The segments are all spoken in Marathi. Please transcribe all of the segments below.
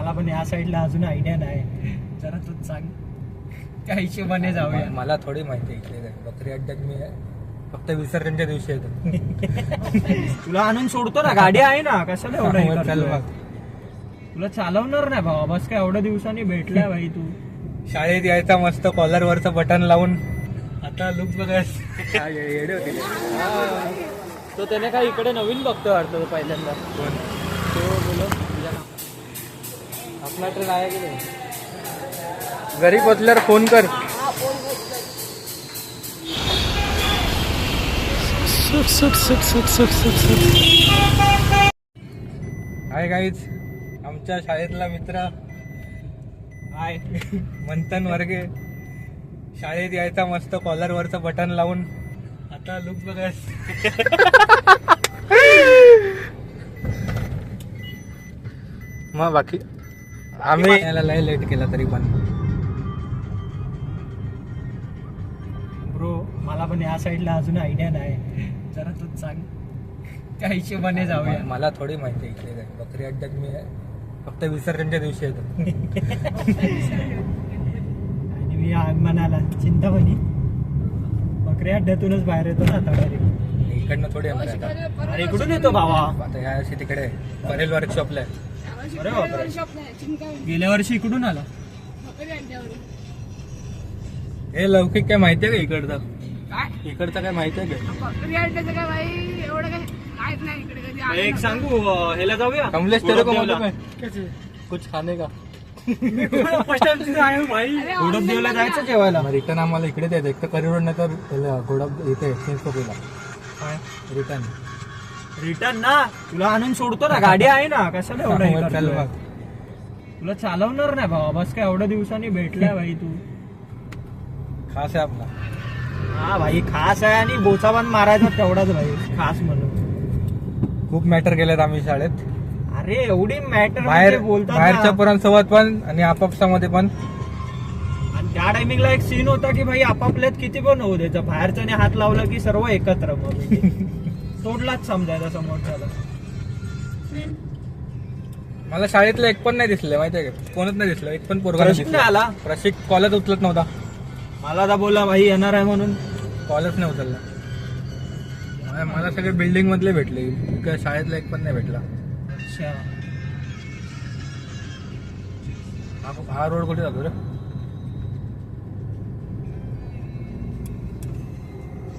मला पण या साईडला अजून आयडिया नाही. जरा तूच सांग. त्या हिशोबाने जाऊया. मला थोडी माहिती आहे इकडे. बकरी अड्ड्यात मी फक्त विसर्जनच्या दिवशी येतो. तुला आणून सोडतो ना. गाडी आहे ना. कशाला एवढं. तुला चालवणार नाही भावा. बस काय एवढ्या दिवसांनी भेटलाय भाई तू. शाळेत यायचा मस्त कॉलर वरचं बटन लावून. आता लुक बघा काय येडे होते. ते. त्याने काय इकडे नवीन बघतो वाटतं पहिल्यांदा कोण? तो बोलो ट्रेन आहे की नाही? घरी पोचल्यावर फोन कर. हाय गाईज आमच्या शाळेतला मित्र. हाय मंथन वर्गे. शाळेत यायचा मस्त कॉलर वरचं बटन लावून. आता लुक बघा मग बाकी आम्ही याला लय लेट केला तरी पण. ब्रो मला पण या साईडला अजून आयडिया नाही. जरा तूच सांग. त्या हिशोबाने जाऊया. मला थोडी माहिती आहे इकडे. काय. बकरी अड्ड्यात मी फक्त विसर्जनच्या दिवशी येतो. आणि मी आ- म्हणाला चिंतामणी. बकऱ्या अड्ड्यातूनच बाहेर येतो ना आता direct. इकडनं थोडी येणार आहे आता. अरे इकडून येतो भावा. आता या वर्षी तिकडे परेल वर्कशॉपला आहे. अरे बापरे. गेल्या वर्षी इकडून आला. हे लौकिक काय माहिती आहे का इकडचं? इकडचं काय माहिती आहे का? एक सांगू ह्याला जाऊया? कमलेश तेरे को. मालूम है? कुछ खाने का? देवला जायचं जेवायला. रिटर्न आम्हाला इकडे द्यायचं एक तर करिरोड नाही तर गोडा इथे चिंचपोकीला रिटर्न रिटर्न ना तुला आणून सोडतो ना गाडी आहे ना कशाला एवढं हे करतोय? तुला चालवणार नाही भावा बस काय एवढ्या दिवसांनी भेटलाय भाई तू. खास आहे आपला. हा भाई खास आहे आणि बोचाबान मारायचा तेवढाच भाई खास म्हणून. खूप मॅटर केलेत आम्ही शाळेत. अरे एवढी मॅटर बाहेर बोलतात बाहेरच्या ना. पोरांसोबत पण आणि आपापसामध्ये पण. आणि त्या टायमिंगला एक सीन होता की भाई आपापल्यात किती पण होऊ द्यायचं. बाहेरच्याने हात लावला की सर्व एकत्र मग. सोडलाच समजायचा समोरच्याला. मला शाळेतलं एक पण नाही दिसलं माहितीये का? कोणच नाही दिसलं एक पण पोरगा प्रशिक नाही आला. प्रशिक कॉलच उचलत नव्हता. मला आता बोला भाई येणार आहे म्हणून. कॉलच नाही उचलला. मला- मला सगळे बिल्डिंग मधले भेटले. शाळेतला एक पण नाही भेटला. अच्छा. हा- हा रोड कुठे जातो रे?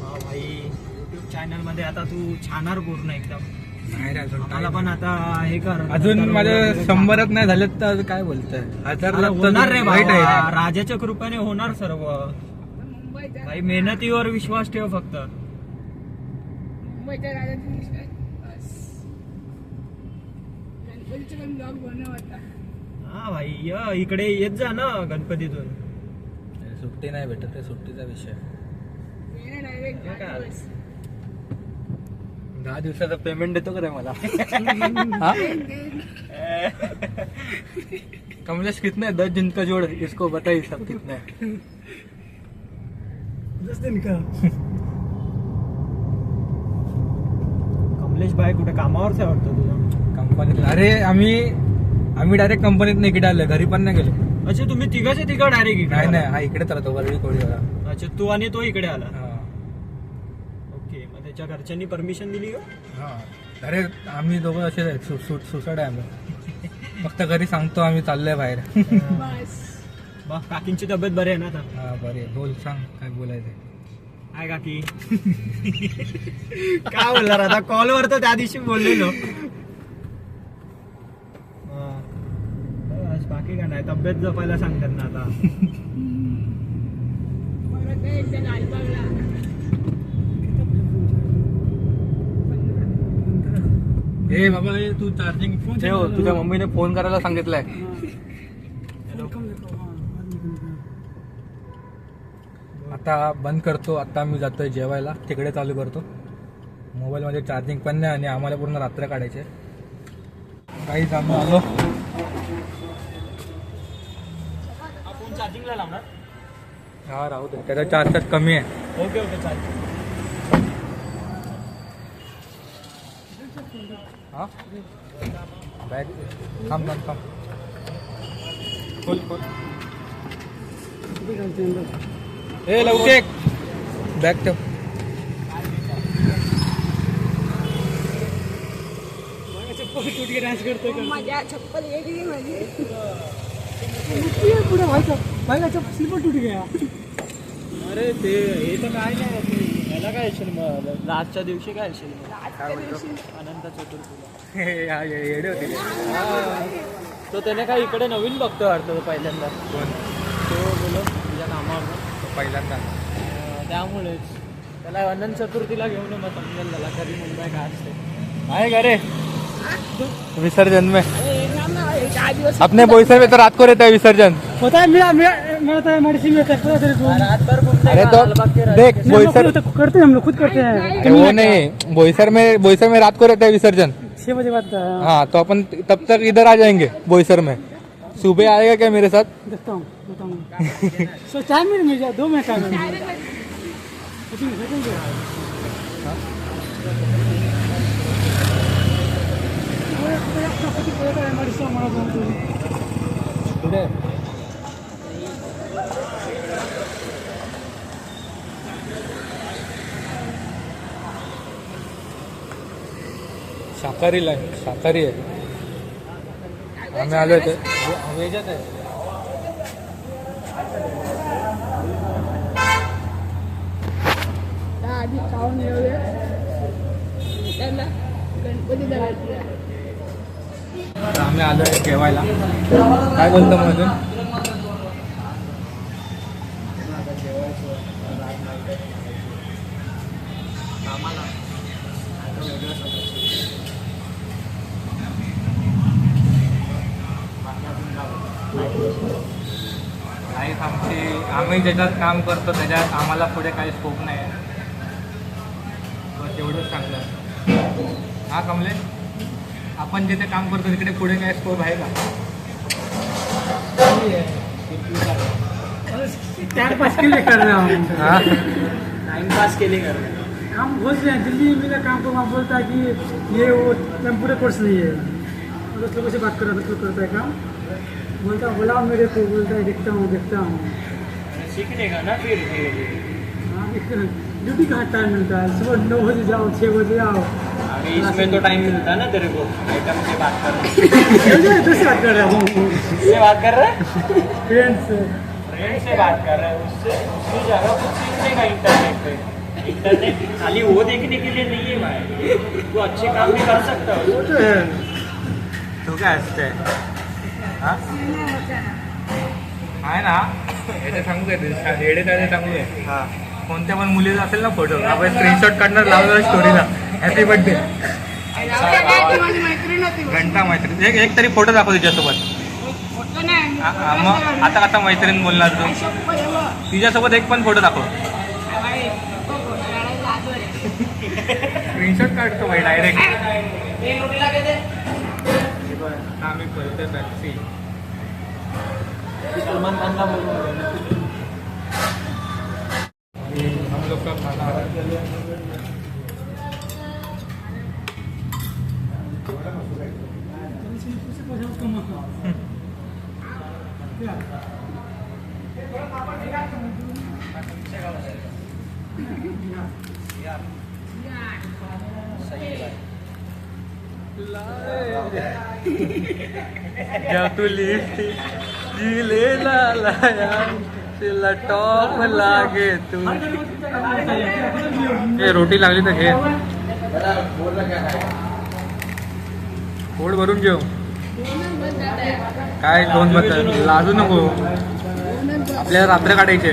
हा भाई. चॅनलमध्ये आता तू छानार पूर्ण एकदम. नाही रे अजून मला पण आता हे कर. अजून नंतर माझे वगैरे शंभरच नाही झालेत तर काय बोलतोय? हजार अरे होणार रे वाईट. आहे. राजाच्या कृपेने होणार सर्व. भाई मेहनतीवर विश्वास ठेव फक्त. हा भाई य इकडे येत जा ना गणपतीतून. सुट्टी नाही भेटत रे सुट्टीचा विषय. दहा दिवसाचं पेमेंट देतो का रे मला? हा? कमलेश कितना है दस दिन का जोड़. इसको बताइए सब कितना है कमलेश भाई कुठे कामावरच आहे वाटतं तुझं कंपनीत अरे आम्ही आम्ही डायरेक्ट कंपनीत नाही इकडे आलो घरी पण नाही गेलो. अच्छा तुम्ही तिघाचे तिघा डायरेक्ट इकडे नाही नाही? हा इकडेच राहतो वरळी कोळीवाला अच्छा तू आणि तो इकडे आला. हा. ओके मग त्याच्या घरच्यांनी परमिशन दिली का? हा. अरे आम्ही दोघं असेच आहेत सु- सु- सुसाड आहे आम्ही. फक्त घरी सांगतो आम्ही चाललोय बाहेर. बा काकींची तब्येत बरी आहे ना आता? हा बरे बोल सांग काय बोलायचं काय काकी. काय बोलणार आता? कॉलवर तर त्या दिवशी बोललेलो. हा. बस, बाकी काय नाही. तब्येत जपायला सांगतात ना आता. हे बाबा हे तू चार्जिंग ठेव तुझ्या मम्मीने फोन करायला सांगितलंय. आता बंद करतो आता मी जातोय जेवायला. तिकडे चालू करतो. मोबाईल मध्ये चार्जिंग पण नाही आणि आम्हाला पूर्ण रात्र काढायचे काही आम्ही आलो फोन चार्जिंगला लावणार? हा राहू दे. त्याचा चार्जर कमी आहे. ओके ओके चालेल. हा? बॅग थांब थांब थांब खोल खोल। ए लवके बॅग ठेव माझ्या चप्पल वेगळी माझी पुढे व्हायचं पहिला चप्पल स्लीपर तुट गया अरे ते हे तर काय नाही काय असेल मग लास्टच्या दिवशी काय दिवशी. अनंत चतुर्थीला हे हा, ये- येडे होते ते. तो त्याने काय इकडे नवीन बघतो वाटतं तो पहिल्यांदा? तो बोलो तुझ्या कामावर. पहिल्यांदा. त्यामुळेच. त्याला अनंत चतुर्थीला घेऊन मग समजेल त्याला कधी मुंबई काय असते. आहे का रे? विसर्जन में. अपने बोईसर में तो रात को रहता है विसर्जन. होता है मेरा मेरा अरे तो. देख बोईसर खुद करते हैं हम लोग खुद करते हैं। वो नहीं बोईसर में बोईसर में रात को रहता है विसर्जन। छह बजे बाद हाँ, हाँ तो अपन तब तक इधर आ जाएँगे बोईसर में। सुबह आएगा क्या मेरे साथ? देखता हूँ बताऊँगा सो मिनट मिल जाए दो मिनट शाकाहारी लाईन शाकाहारी आहे. आम्ही आलो ते व्हेजच आहे. आधी खाऊन येऊया. त्यांना गणपती जायचं आता आम्ही आलो आहे जेवायला. काय बोलतो मग अजून नाही आमची आम्ही ज्याच्यात काम करतो त्याच्यात आम्हाला पुढे काही स्कोप नाही आहे. बस सांगलं हा कमलेश? आपण जिथे काम करतो तिकडे पुढे काय स्कोप आहे का? टाइम पास के लिए कर रहा हूँ हा। टाइमपास केले कर हम बोल रहे हैं दिल्ली में मेरा काम को वहाँ बोलता है कि ये वो कंप्यूटर कोर्स नहीं है। और उस लोगों से बात कर रहा था तो करता है काम। बोलता बुलाओ मेरे को बोलता है देखता हूँ देखता हूँ। सीखने का ना फिर हाँ, ड्यूटी कहाँ टाइम मिलता है? सुबह नौ बजे जाओ छः बजे आओ। अभी इसमें तो टाइम मिलता है ना तेरे को। आइटम से बात कर रहा हूँ। बात कर रहे हैं। फ्रेंड्स फ्रेंड से बात कर रहे हैं उससे उसकी जगह कुछ सीखने का इंटरनेट पे। इंटरनेट खाली वो देखने के लिए नहीं है भाई। तू अच्छे काम भी कर सकता हो। वो तो है। तू काय असते हा? आहे ना? याचे सांगू काय रेडे त्याचे सांगू आहे हाँ। कोणत्या पण मुलीचा असेल ना फोटो आपण स्क्रीनशॉट काढणार लावणार स्टोरीला हॅपी बर्थडे घंटा मैत्रीण. एक एक तरी फोटो दाखव तिच्यासोबत. मग आता आता मैत्रीण बोलणार तू. तिच्यासोबत एक पण फोटो दाखव. स्क्रीनशॉट काढतो भाई डायरेक्ट आम्ही टॅक्सी सलमान हम लोग का खाना आ रहा है जब तू लिफ्टी जिले लाया तिला टॉप लागे तू. ए रोटी लागली तर घे. पोट भरून घेऊ. काय दोन मत? लाजू नको. आपल्याला रात्र काढायचे.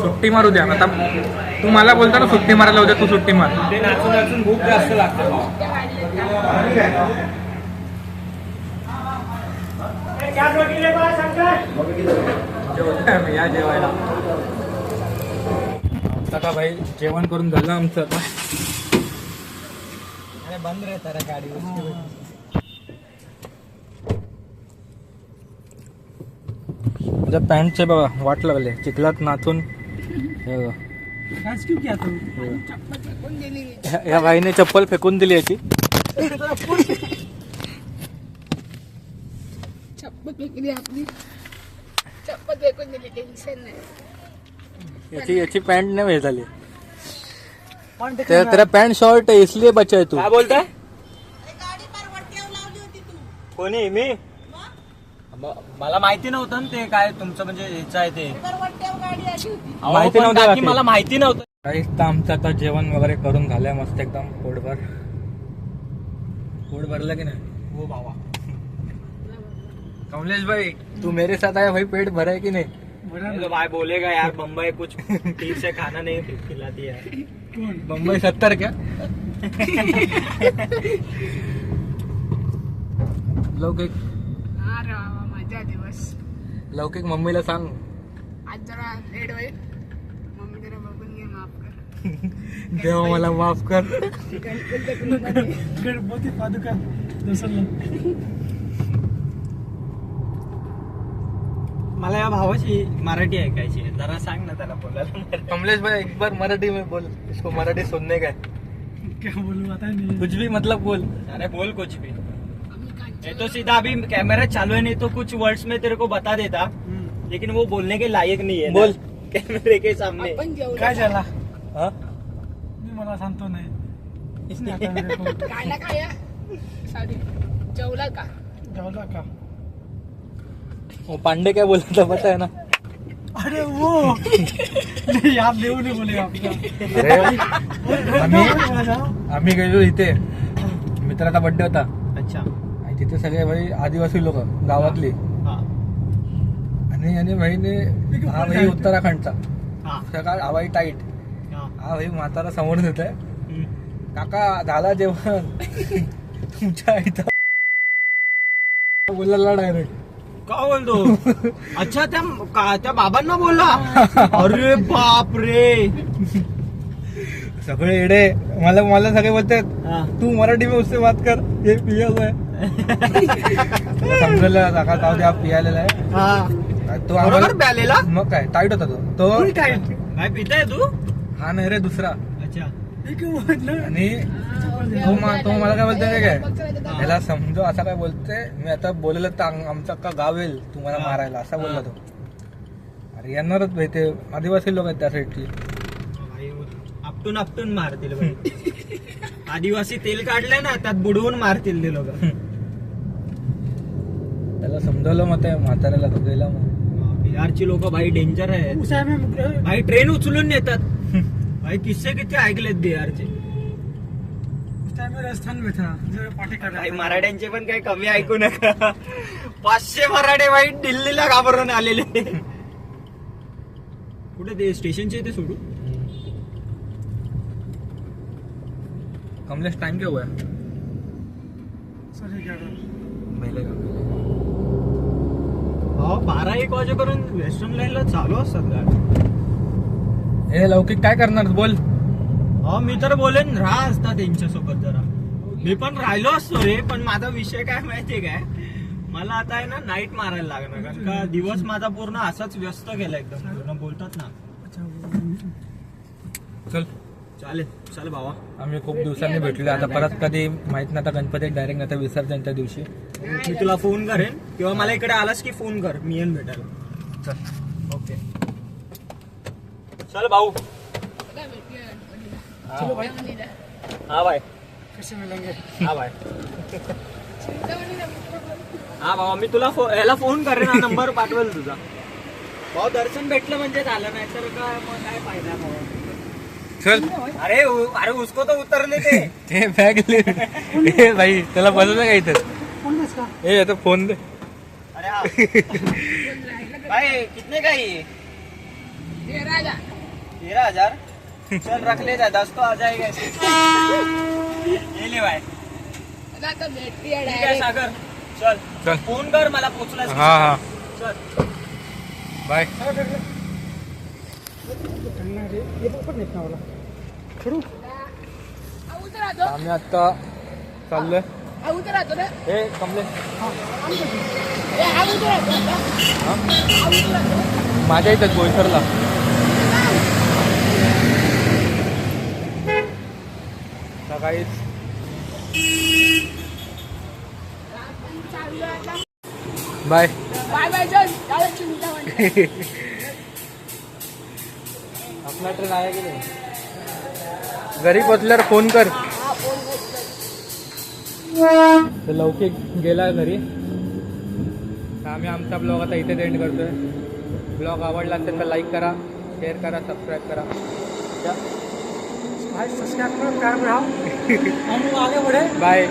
सुट्टी मारू द्या. आता तू मला बोलता ना सुट्टी मारायला उद्या तू सुट्टी मार. ते नाचून नाचून भूक जास्त लागते. जेवतोय आम्ही, या जेवायला. आता का भाई? जेवण करून झालं आमचं. आता अरे बंद रहता रहा गाड़ी उसके वजह पैंट पॅन्टचे बाबा वाट लागले. चिखलात नाचून. या बाईने चप्पल फेकून दिली याची. याची याची पॅन्ट नाही झाली. पण ते तेरा तेरा पॅन्ट शॉर्ट है इसलिए बचा है तू. काय बोलताय? कोणी? मी? म- मला माहिती नव्हतं ना ते काय तुमचं म्हणजे ह्याचं आहे ते. अहो, माहिती पण नव्हतं काकी, बाकी. मला माहिती नव्हतं. काही तर आमचं आता जेवण वगैरे करून झालंय मस्त एकदम पोटभर. पोट भरलं की नाही? हो बाबा कमलेश भाई तू मेरे साथ आया भाई पेट भरा है की नहीं? बड़ा ये तो भाई बोलेगा यार बम्बई कुछ ठीक से खाना नहीं खिलाती है मुंबई सत्तर क्या? लौकिक अरे वा मजा दिवस लौकिक मम्मीला सांग. आज जरा लेट होईल. मम्मी जरा बघून घे माफ कर. देवा मला माफ कर. गणपती पादुका दर्शनला. मला या भावाची मराठी ऐकायची आहे. जरा सांग ना त्याला बोलायला. कमलेश भाई एक बार मराठी में बोल. इसको मराठी सुनने का है. क्या बोलू आता नहीं कुछ भी मतलब बोल. अरे बोल कुछ भी. ये तो सीधा अभी कैमरा चालू है नहीं तो कुछ वर्ड्स में तेरे को बता देता. हम्म. लेकिन वो बोलने के लायक नहीं है ना. बोल. कैमरे के सामने. आपण जेवलो काय झाला हा? मी मला सांगतो नाही। काय ना काय जेवला का। जेवला का? पांडे क्या बोला था पता है ना? अरे वो! नहीं आप नहीं बोले अरे आम्ही आम्ही गेलो इथे. मित्राचा बर्थडे होता. अच्छा. आणि तिथे सगळे भाई आदिवासी लोक गावातली. हाँ. आणि याने भाईने हा भाई उत्तराखंडचा. हाँ. सकाळ हवाई टाईट हाँ. भाई म्हातारा समोरून येत आहे. काका झाला जेवण. तुमच्या इथं बोलायला डायरेक्ट का बोलतो? अच्छा त्या का- त्या बाबांना बोलला. अरे बाप रे. सगळे येडे. मला मला सगळे बोलतात हाँ. तू मराठी में उससे बात कर ये पियल आहे. समजलं काका जाऊ द्या पियालेला आहे. हा. तो बरोबर आम्हाला प्यालेला? मग काय टाईट होता तो. तो काय पिताय तू? हा नाही रे दुसरा. आणि तो मा- तो मला काय बोलतोय काय? याला समजो असा काय बोलते मी आता बोललेलं तर आम- आमचं अक्का गाव येईल तुम्हाला. मारायला असा बोलला. तो. अरे येणारच भाई ते. आदिवासी लोक आहेत त्या साईडची. भाई, आपटून आपटून मारतील भाई. आदिवासी तेल काढले ना त्यात बुडवून मारतील ते लोक. त्याला समजवलं मग त्या म्हाताऱ्याला तो गेला मग. बिहारची लोक भाई डेंजर में भाई ट्रेन उचलून नेतात. भाई किस्से किती ऐकलेत बिहारचे राजस्थान में था जो पार्टी कर रहा भाई मराठ्यांचे पण काही कमी ऐकू नका. पाचशे मराठे भाई दिल्लीला घाबरून आलेले. कुठे ते स्टेशनचे ते सोडू कमलेश टाइम क्या हुआ है? सॉरी क्या हो बारा एक वाजेपर्यंत वेस्टर्न लाईनला चालू असतात गाड्या. हे लौकिक काय करणार? बोल. हो मी तर बोलेन राहा असता त्यांच्यासोबत जरा. मी पण राहिलो असतो रे पण माझा विषय काय माहितीये काय? मला आता आहे ना नाईट मारायला लागणार कारण का दिवस माझा पूर्ण असाच व्यस्त गेला एकदम. पूर्ण बोलतात ना. चल. चालेल चल भावा. आम्ही खूप दिवसांनी भेटलो आता परत कधी माहीत नाही आता गणपती डायरेक्ट आता विसर्जनच्या दिवशी. मी तुला फोन करेन किंवा मला इकडे आलास की फोन कर मी येईन भेटायला. चल. चल भाऊ. चलो भाई. हा बाय. कैसे मिलेंगे? हा बोल. हा भावा मी तुला फो- याला फोन करेन नंबर पाठवेल तुझा. भाऊ दर्शन भेटलं म्हणजे झालं नाही तर काय मग काय फायदा भाऊ? चल. अरे उ- अरे उसको तो उतरने दे ते बॅग ए भाई त्याला बसवलं का इथं? है ए आता फोन दे. अरे हाँ. भाई कितने का ये राजा. तेरह हजार? चल रख ले जा दस तो आ जाएगा ऐसे। ये ले भाई। ठीक डायरेक्ट। सागर चल। चल। फोन कर मला पोचला हा हा। चल। बाय। हा आम्ही आता चाललोय हा। उतर राहतो ना। हे। कमले हा. हा? हा माझ्या इथं बोईसरला आता बाय बाय बाय आपला ट्रेन आहे की नाही? घरी पोचल्यावर फ़ोन कर। हा फ़ोन लौकिक गेला घरी। आम्ही आमचा ब्लॉग आता इथेच एंड करतोय. ब्लॉग आवडला असेल तर लाईक करा शेअर करा सबस्क्राईब करा. भाई सब्सक्राइब करो काम रहा हम आगे बढ़े बाय